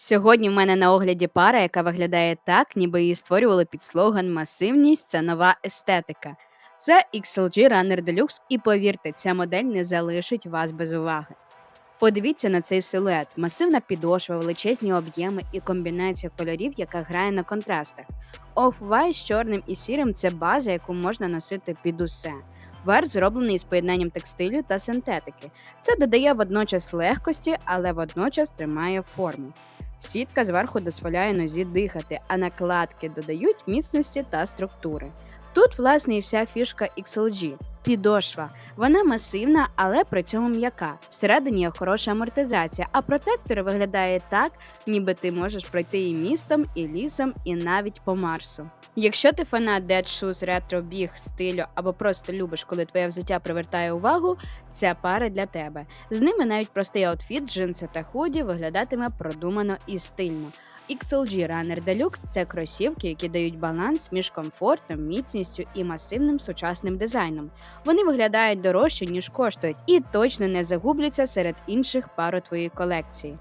Сьогодні в мене на огляді пара, яка виглядає так, ніби її створювали під слоган Масивність це нова естетика. Це XLG Runner Deluxe, і повірте, ця модель не залишить вас без уваги. Подивіться на цей силует: масивна підошва, величезні об'єми і комбінація кольорів, яка грає на контрастах. Off-White з чорним і сірим це база, яку можна носити під усе. Верх зроблений із поєднанням текстилю та синтетики. Це додає водночас легкості, але водночас тримає форму. Сітка зверху дозволяє нозі дихати, а накладки додають міцності та структури. Тут, власне, і вся фішка XLG – підошва. Вона масивна, але при цьому м'яка. Всередині є хороша амортизація, а протектор виглядає так, ніби ти можеш пройти і містом, і лісом, і навіть по Марсу. Якщо ти фанат Dead Shoes, ретро біг, стилю або просто любиш, коли твоє взуття привертає увагу, ця пара для тебе. З ними навіть простий аутфіт, джинси та худі виглядатиме продумано і стильно. XLG Runner Deluxe – це кросівки, які дають баланс між комфортом, міцністю і масивним сучасним дизайном. Вони виглядають дорожче, ніж коштують, і точно не загубляться серед інших пар у твоїй колекції.